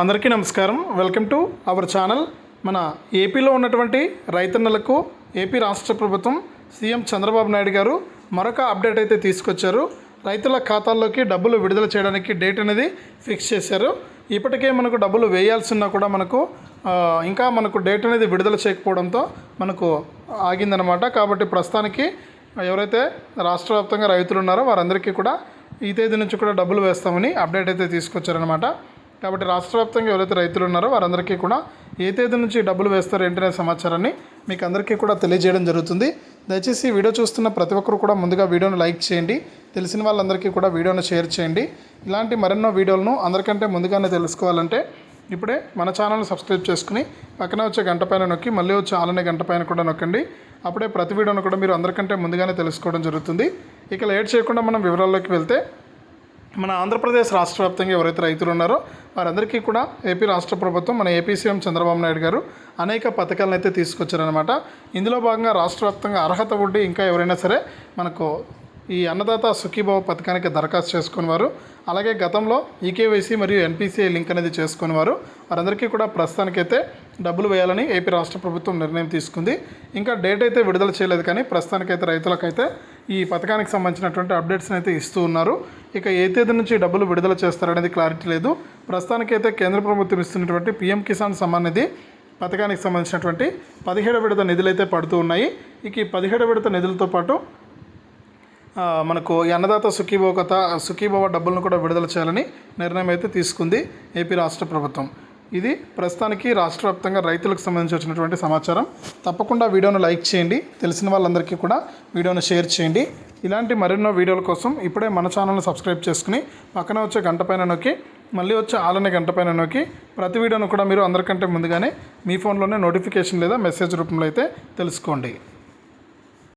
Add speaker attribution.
Speaker 1: అందరికీ నమస్కారం. Welcome to our channel. మన ఏపీలో ఉన్నటువంటి రైతన్నలకు ఏపీ రాష్ట్ర ప్రభుత్వం సీఎం చంద్రబాబు నాయుడు గారు మరొక అప్డేట్ అయితే తీసుకొచ్చారు. రైతుల ఖాతాల్లోకి డబ్బులు విడుదల చేయడానికి డేట్ అనేది ఫిక్స్ చేశారు. ఇప్పటికే మనకు డబ్బులు వేయాల్సి కూడా మనకు ఇంకా మనకు డేట్ అనేది విడుదల చేయకపోవడంతో మనకు ఆగిందనమాట కాబట్టి ప్రస్తుతానికి ఎవరైతే రాష్ట్ర వ్యాప్తంగా రైతులు ఉన్నారో వారందరికీ కూడా ఈ తేదీ నుంచి కూడా డబ్బులు వేస్తామని అప్డేట్ అయితే తీసుకొచ్చారనమాట కాబట్టి రాష్ట్ర వ్యాప్తంగా ఎవరైతే రైతులు ఉన్నారో వారందరికీ కూడా ఏ తేదీ నుంచి డబ్బులు వేస్తారో ఏంటనే సమాచారాన్ని మీకు అందరికీ కూడా తెలియజేయడం జరుగుతుంది. దయచేసి వీడియో చూస్తున్న ప్రతి ఒక్కరు కూడా ముందుగా వీడియోను లైక్ చేయండి. తెలిసిన వాళ్ళందరికీ కూడా వీడియోను షేర్ చేయండి. ఇలాంటి మరెన్నో వీడియోలను అందరికంటే ముందుగానే తెలుసుకోవాలంటే ఇప్పుడే మన ఛానల్ని సబ్స్క్రైబ్ చేసుకుని పక్కన వచ్చే గంట పైన నొక్కి మళ్ళీ వచ్చే ఆలనే గంట పైన కూడా నొక్కండి. అప్పుడే ప్రతి వీడియోను కూడా మీరు అందరికంటే ముందుగానే తెలుసుకోవడం జరుగుతుంది. ఇక లేట్ చేయకుండా మనం వివరాల్లోకి వెళ్తే మన ఆంధ్రప్రదేశ్ రాష్ట్ర వ్యాప్తంగా ఎవరైతే రైతులు ఉన్నారో వారందరికీ కూడా ఏపీ రాష్ట్ర ప్రభుత్వం మన ఏపీ సీఎం చంద్రబాబు నాయుడు గారు అనేక పథకాలను అయితే తీసుకొచ్చారనమాట ఇందులో భాగంగా రాష్ట్ర వ్యాప్తంగా అర్హత ఉండి ఇంకా ఎవరైనా సరే మనకు ఈ అన్నదాత సుఖీభావ పథకానికి దరఖాస్తు చేసుకునేవారు అలాగే గతంలో ఈకేవైసీ మరియు ఎన్పిసిఐ లింక్ అనేది చేసుకునేవారు వారందరికీ కూడా ప్రస్తుతానికైతే డబ్బులు వేయాలని ఏపీ రాష్ట్ర ప్రభుత్వం నిర్ణయం తీసుకుంది. ఇంకా డేట్ అయితే విడుదల చేయలేదు కానీ ప్రస్తుతానికైతే రైతులకైతే ఈ పథకానికి సంబంధించినటువంటి అప్డేట్స్ని అయితే ఇస్తూ ఉన్నారు. ఇక ఏ తేదీ నుంచి డబ్బులు విడుదల చేస్తారనేది క్లారిటీ లేదు. ప్రస్తుతానికైతే కేంద్ర ప్రభుత్వం ఇస్తున్నటువంటి పీఎం కిసాన్ సమ్మాన్ నిధి పథకానికి సంబంధించినటువంటి పదిహేడు విడత నిధులు అయితే పడుతూ ఉన్నాయి. ఇక ఈ పదిహేడు విడత నిధులతో పాటు మనకు అన్నదాత సుఖీభవ కథ సుఖీభవ డబ్బులను కూడా విడుదల చేయాలని నిర్ణయం అయితే తీసుకుంది ఏపీ రాష్ట్ర ప్రభుత్వం. ఇది ప్రస్తుతానికి రాష్ట్ర వ్యాప్తంగా రైతులకు సంబంధించి వచ్చినటువంటి సమాచారం. తప్పకుండా వీడియోను లైక్ చేయండి. తెలిసిన వాళ్ళందరికీ కూడా వీడియోను షేర్ చేయండి. ఇలాంటి మరెన్నో వీడియోల కోసం ఇప్పుడే మన ఛానల్ని సబ్స్క్రైబ్ చేసుకుని పక్కన వచ్చే గంట పైన నొక్కి మళ్ళీ వచ్చే ఆలనే గంట పైన నొక్కి ప్రతి వీడియోను కూడా మీరు అందరికంటే ముందుగానే మీ ఫోన్లోనే నోటిఫికేషన్ లేదా మెసేజ్ రూపంలో అయితే తెలుసుకోండి.